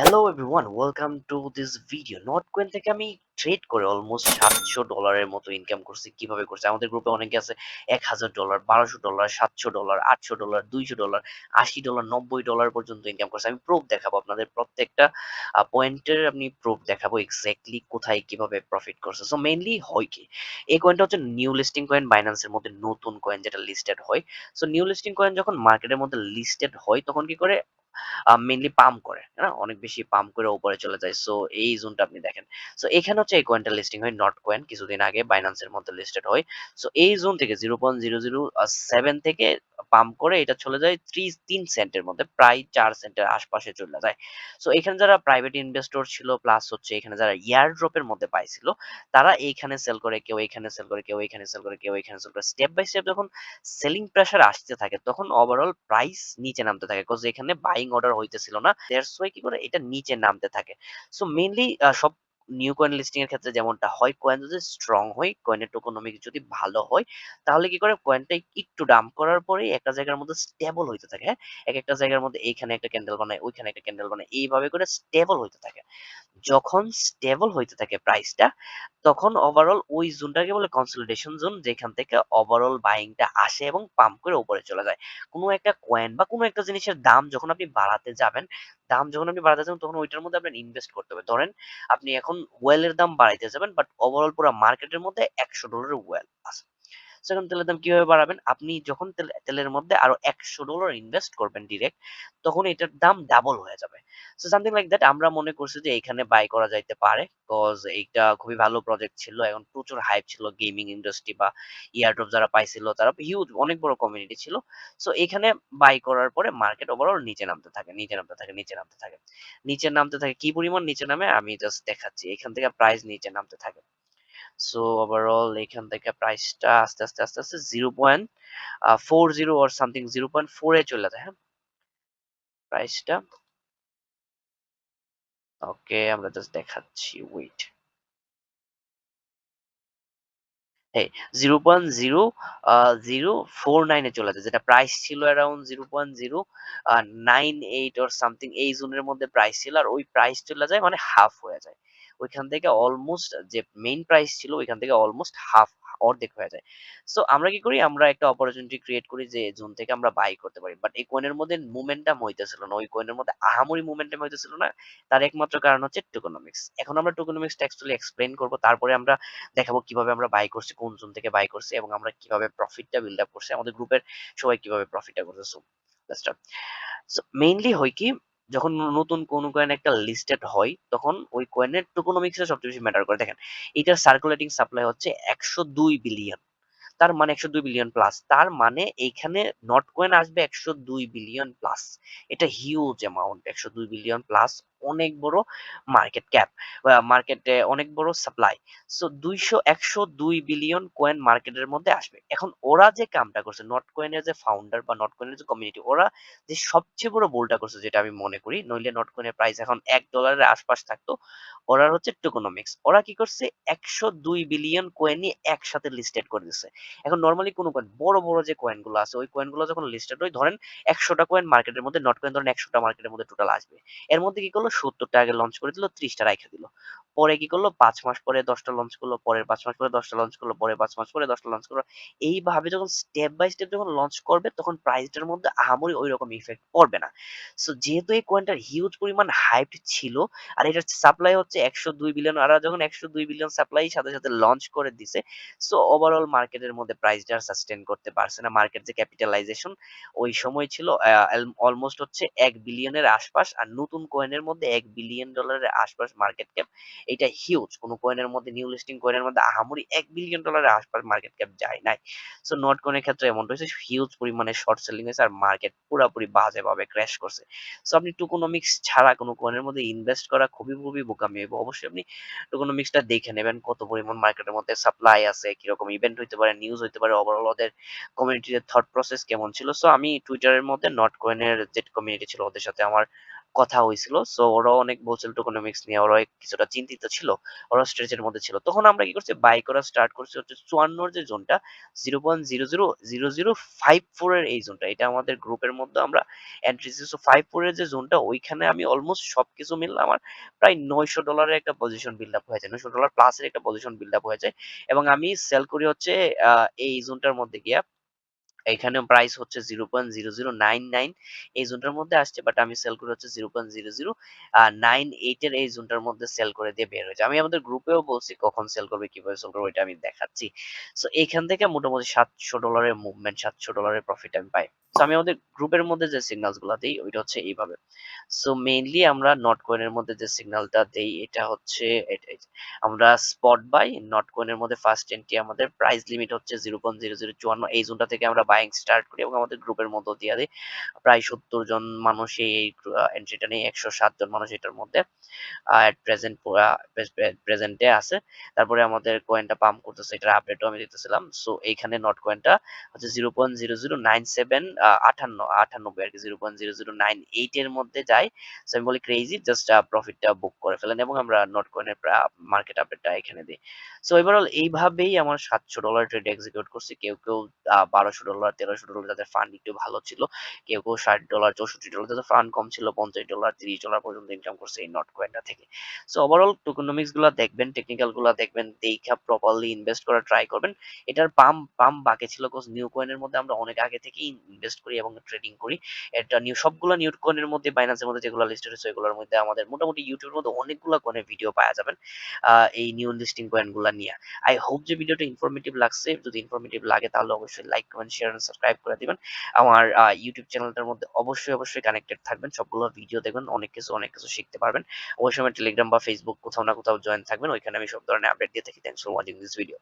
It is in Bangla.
Hello everyone welcome to this video Notcoin থেকে আমি ট্রেড করে অলমোস্ট সাতশো ডলারের মতো ইনকাম করছি, কীভাবে করছি? আমাদের গ্রুপে অনেকে আছে, এক হাজার ডলার বারোশো ডলার সাতশো ডলার আটশো ডলার দুইশো ডলার আশি ডলার নব্বই ডলার পর্যন্ত ইনকাম করছে। আমি প্রুফ দেখাবো আপনাদের প্রত্যেকটা পয়েন্টের আপনি প্রুফ দেখাবো এক্স্যাক্টলি কোথায় কীভাবে প্রফিট করছে। সো মেইনলি হয় কি? এই কয়েনটা হচ্ছে নিউ লিস্টিং কয়েন বাইন্যান্সের মধ্যে নতুন কয়েন যেটা লিস্টেড হয়। সো নিউ লিস্টিং কয়েন যখন মার্কেটের মধ্যে লিস্টেড হয়, তখন কি করে মেইনলি পাম্প করে না অনেক বেশি পাম্প করে উপরে চলে যায়। সো এই জোনটা আপনি দেখেন। সো এখানে হচ্ছে এই কয়েনটা লিস্টিং হয় নট কয়েন কিছুদিন আগে বাইন্যান্সের মধ্যে লিস্টেড হয়। সো এই জোন থেকে zero point zero zero seven থেকে পাম্প করে এটা চলে যায় থ্রি তিন সেন্টের মধ্যে, প্রায় চার সেন্টের আশপাশে চলে যায়। সো এখানে যারা প্রাইভেট ইনভেস্টর ছিল প্লাস হচ্ছে এখানে যারা ইয়ার ড্রপের মধ্যে পাইছিল, তারা এইখানে সেল করে, কেউ এখানে সেল করে, কেউ এখানে সেল করে, কেউ এখানে সেল করে। স্টেপ বাই স্টেপ যখন সেলিং প্রেশার আসতে থাকে, তখন ওভারঅল প্রাইস নিচে নামতে থাকে বিকজ এখানে বাইং অর্ডার হইতেছিল না। ওয়াই কি করে? এটা নিচে নামতে থাকে। সো মেইনলি সব নিউ কয়েন লিস্টিং এর ক্ষেত্রে যেমনটা হয় কয়েন যদি স্ট্রং হয় কয়েনের টোকোনমিক্স যদি ভালো হয়, তাহলে কি করে? কয়েনটা একটু ডাম্প করার পরে একটা জায়গার মধ্যে স্টেবল হইতে থাকে হ্যাঁ? এক একটা জায়গার মধ্যে এইখানে একটা ক্যান্ডেল বানায়, ওইখানে একটা ক্যান্ডেল বানায়, এইভাবে করে স্টেবল হইতে থাকে। যখন স্টেবল হইতে থাকে প্রাইসটা তখন ওভারঅল ওই জোনটাকে বলে কনসলিডেশন জোন যেখান থেকে ওভারঅল বাইংটা আসে এবং পাম্প করে উপরে চলে যায়। কোনো একটা কয়েন বা কোনো একটা জিনিসের দাম যখন আপনি বাড়াতে যাবেন, দাম যখন আপনি বাড়াতে যাবেন, তখন ওইটার মধ্যে আপনার ইনভেস্ট করতে হবে। ধরেন আপনি এখন ওয়েলের দাম বাড়াইতে যাবেন বাট ওভারঅল পুরো মার্কেটের মধ্যে একশো ডলারের ওয়েল আছে। সেখানে তেলের দাম কীভাবে বাড়াবেন? আপনি যখন তেলের মধ্যে আরও একশো ডলার ইনভেস্ট করবেন ডিরেক্ট তখন এটার দাম ডাবল হয়ে যাবে। সো সামথিং লাইক দ্যাট আমরা মনে করছি যে এখানে বাই করা যাইতে পারে বিকজ এইটা খুবই ভালো প্রজেক্ট ছিল। এখন প্রচুর হাইপ ছিল গেমিং ইন্ডাস্ট্রি বা ইয়ারড্রপ যারা পাইছিল, তারা হিউজ অনেক বড় কমিউনিটি ছিল। সো এখানে বাই করার পরে মার্কেট ওভারঅল নিচে নামতে থাকে, নিচে নামতে থাকে, নিচে নামতে থাকে। নিচে নামতে থাকে, কি পরিমাণ নিচে নামে? আমি জাস্ট দেখাচ্ছি। এখান থেকে প্রাইস নিচে নামতে থাকে। সো ওভারঅল এখান থেকে প্রাইসটা আস্তে আস্তে আস্তে আস্তে zero point four zero or something zero point four চলে যায় হ্যাঁ? প্রাইসটা ওকে আমরা জাস্ট দেখাচ্ছি wait zero point zero zero four নাইনে চলে যায়, যেটা প্রাইস ছিল around zero point zero nine eight or something এই জোনের মধ্যে প্রাইস ছিল, আর ওই প্রাইস চলে যায় মানে হাফ হয়ে যায়। ওইখান থেকে অলমোস্ট যে মেইন প্রাইস ছিল, ওইখান থেকে অলমোস্ট হাফ অর্ধেক হয়ে যায়। সো আমরা কি করি? আমরা একটা অপরচুনিটি ক্রিয়েট করি যে জোন থেকে আমরা বাই করতে পারি। বাট এই কয়েনের মধ্যে মুভমেন্টাম হইতেছিল না। ওই কয়েনের মধ্যে আহামরি মুভমেন্টাম হইতেছিল না। তার একমাত্র কারণ হচ্ছে টোকোনমিক্স এখন আমরা টোকোনমিক্সটা অ্যাকচুয়ালি এক্সপ্লেন করব। তারপরে আমরা দেখাবো কীভাবে আমরা বাই করছি, কোন জোন থেকে বাই করছি এবং আমরা কীভাবে প্রফিটটা বিল্ড আপ করছি। আমাদের গ্রুপের সবাই কীভাবে প্রফিটটা করছে। সো মেইনলি হয় কি যখন নতুন কোন কয়েন একটা লিস্টেড হয়, তখন ওই কয়েনের টোকোনমিক্স সবচেয়ে বেশি ম্যাটার করে। দেখেন এটার সার্কুলেটিং সাপ্লাই হচ্ছে একশো দুই বিলিয়ন তার মানে একশো দুই বিলিয়ন প্লাস তার মানে এইখানে নট কয়েন আসবে একশো দুই বিলিয়ন প্লাস এটা হিউজ অ্যামাউন্ট একশো দুই বিলিয়ন প্লাস অনেক বড় মার্কেট ক্যাপ মার্কেটে অনেক বড় সাপ্লাই সো দুইশো একশো দুই বিলিয়ন কয়েন মার্কেটের মধ্যে আসবে। এখন ওরা যে কামটা করছে নট কয়েনের যে ফাউন্ডার বা নট কয়েনের যে কমিউনিটি ওরা যে সবচেয়ে বড় বোলটা করছে, যেটা আমি মনে করি, নইলে নট কয়েনের প্রাইস এখন এক ডলারের আশপাশ থাকতো ওরা হচ্ছে টোকোনমিক্স ওরা কি করছে, একশো দুই বিলিয়ন কয়েনই একসাথে লিস্টেড করে দিচ্ছে এখন নর্মালি কোনো কয়েন বড় বড় যে কয়েনগুলো আছে, ওই কয়েনগুলো যখন লিস্টেড হয়, ধরেন একশোটা কয়েন মার্কেটের মধ্যে নট কয়েন ধরেন একশোটা মার্কেটের মধ্যে টোটাল আসবে। এর মধ্যে কি করল সত্তরটা আগে লঞ্চ করে দিল ত্রিশটা রেখে দিল। পরে কি করল? পাঁচ মাস পরে দশটা লঞ্চ করল, পরের পাঁচ মাস পরে দশটা লঞ্চ করল পরে পাঁচ মাস পরে দশটা লঞ্চ করল। এইভাবে যখন স্টেপ বাই স্টেপ যখন লঞ্চ করবে, তখন প্রাইসটার মধ্যে আহামরি ওই রকম ইফেক্ট পড়বে না। সো যেহেতু এই কয়েনটার হিউজ পরিমাণ হাইপ ছিল, আর এটার সাপ্লাই হচ্ছে একশো দুই বিলিয়ন আর যখন একশো দুই বিলিয়ন সাপ্লাই সাথে সাথে লঞ্চ করে দিছে সো ওভারঅল মার্কেটের মধ্যে প্রাইসটা সাস্টেন করতে পারছে না। মার্কেট যে ক্যাপিটালাইজেশন ওই সময় ছিল অলমোস্ট হচ্ছে এক বিলিয়নের আশপাশ, আর নতুন কয়েনের মধ্যে এক বিলিয়ন ডলারের আশপাশ মার্কেট ক্যাপ এটা হিউজ কোনো কয়েনের মধ্যে নিউ লিস্টিং কয়েনের মধ্যে আহামরি এক বিলিয়ন ডলারের আশপাশ মার্কেট ক্যাপ যায় নাই। সো নট কয়েনের ক্ষেত্রে এমনটা হয়েছে হিউজ পরিমাণে শর্ট সেলিং হয়েছে আর মার্কেট পুরোপুরি বাজেভাবে ক্র্যাশ করছে। সো আপনি টুকোনমিক্স ছাড়া কোনো কয়েনের মধ্যে ইনভেস্ট করা খুবই খুবই বোকামি হবে অবশ্যই আপনি টুকোনমিক্সটা দেখে নেবেন, কত পরিমাণ মার্কেটের মধ্যে সাপ্লাই আছে, কীরকম ইভেন্ট হইতে পারে নিউজ হইতে পারে ওভারঅল ওদের কমিউনিটির থট প্রসেস কেমন ছিল। সো আমি টুইটারের মধ্যে নট কয়েনের যে কমিউনিটি ছিল, ওদের সাথে আমার কথা হয়েছিল। সো ওরা অনেক বলছিল টোকেনমিক্স নিয়ে ওরা কিছুটা চিন্তিত ছিল। ওরাও স্ট্রেচের মধ্যে ছিল। তখন আমরা কি করছি বাই করা স্টার্ট করছি হচ্ছে ৫৪ র যে জোনটা 0.000054 এর এই জোনটা। এটা আমাদের গ্রুপের মধ্যে আমরা এন্ট্রি। সো 54 এর যে জোনটা ওইখানে আমি অলমোস্ট সবকিছু মিললে আমার প্রায় ৯০০ ডলারের একটা পজিশন বিল্ড আপ হয়ে যায়। ৯০০ ডলার প্লাস এর একটা পজিশন বিল্ড আপ হয়ে যায়। এবং আমি সেল করি হচ্ছে এই জোনটার মধ্যে গিয়া এখানে প্রাইস হচ্ছে 0.0099 এই জোনটার মধ্যে আসছে বাট আমি সেল করে হচ্ছে 0.0098 এর এই জোনটার মধ্যে সেল করে দিয়ে বের হয়েছে আমি আমাদের গ্রুপেও বলছি কখন সেল করবে, কীভাবে সেল করবে এটা আমি দেখাচ্ছি। সো এখান থেকে মোটামুটি ৭০০ ডলারের মুভমেন্ট ৭০০ ডলারের প্রফিট আমি পাই। সো আমি আমাদের গ্রুপের মধ্যে যে সিগন্যালসগুলা দেই, ওইটা হচ্ছে এইভাবে। সো মেইনলি আমরা নট কয়েন এর মধ্যে যে সিগন্যালটা দেই, এটা হচ্ছে আমরা স্পট বাই নট কয়েন এর মধ্যে ফার্স্ট এন্ট্রি আমাদের প্রাইস লিমিট হচ্ছে 0.0054 এই জোনটা থেকে আমরা বাইং স্টার্ট করি এবং আমাদের গ্রুপের মধ্য দিয়ে দেই। প্রায় ৭০ জন মানুষ এই এন্ট্রিটা নেই ১০৭ জন মানুষ এটার মধ্যে এট প্রেজেন্ট প্রেজেন্টে আছে। তারপরে আমাদের কয়েনটা পাম্প করতেছে, এটার আপডেটও আমি দিতেছিলাম। সো এইখানে নট কয়েনটা হচ্ছে 0.0097 আ 58 98 আরকি 0.0098 এর মধ্যে যায়। সো আমি বলি ক্রেজি জাস্ট প্রফিটটা বুক করে ফেলেন এবং আমরা নট কয়েনের মার্কেট আপডেটটা এখানে দিই। সো ওভারঅল এইভাবেই আমার ৭০০ ডলার ট্রেড এক্সিকিউট করছি। কেউ, কেউ ১২০০ ডলার ১৩০০ ডলার যাদের ফান্ড একটু ভালো ছিল। কেউ, কেউ ৬০ ডলার ৬৪ ডলার যাদের ফান্ড কম ছিল ৫০ ডলার ৩০ ডলার পর্যন্ত ইনকাম করছে এই নট কয়েনটা থেকে। সো ওভারঅল টোকেনমিক্সগুলা দেখবেন, টেকনিক্যালগুলা দেখবেন, দেইখা প্রপারলি ইনভেস্ট করার ট্রাই করবেন। এটার পাম্প পাম্প বাকি ছিল কজ নিউ কয়েনের মধ্যে আমরা অনেক আগে থেকেই ইনভেস্ট করি এবং ট্রেডিং করি। এটা নিউ সবগুলা নিউ কয়েনের মধ্যে বাইন্যান্স এর মধ্যে যেগুলো লিস্টেড হয়েছে এগুলোর মধ্যে আমাদের মোটামুটি ইউটিউবের মধ্যে অনেকগুলা কয়েনের ভিডিও পাওয়া যাবেন। এই নিউ লিস্টিং কয়েনগুলা নিয়া। আই হোপ যে ভিডিওটা ইনফরমেটিভ লাগছে। যদি ইনফরমেটিভ লাগে তাহলে অবশ্যই like, comment, share and subscribe করে দিবেন। আমার ইউটিউব চ্যানেলটার মধ্যে অবশ্যই, অবশ্যই কানেক্টেড থাকবেন। সবগুলো ভিডিও দেখবেন। অনেক কিছু অনেক কিছু শিখতে পারবেন। অবশ্যই আমার টেলিগ্রাম বা ফেসবুক কোথাও না কোথাও জয়েন থাকবেন। ওইখানে আমি সব ধরনের আপডেট দিয়ে থাকি। Thanks for watching this video.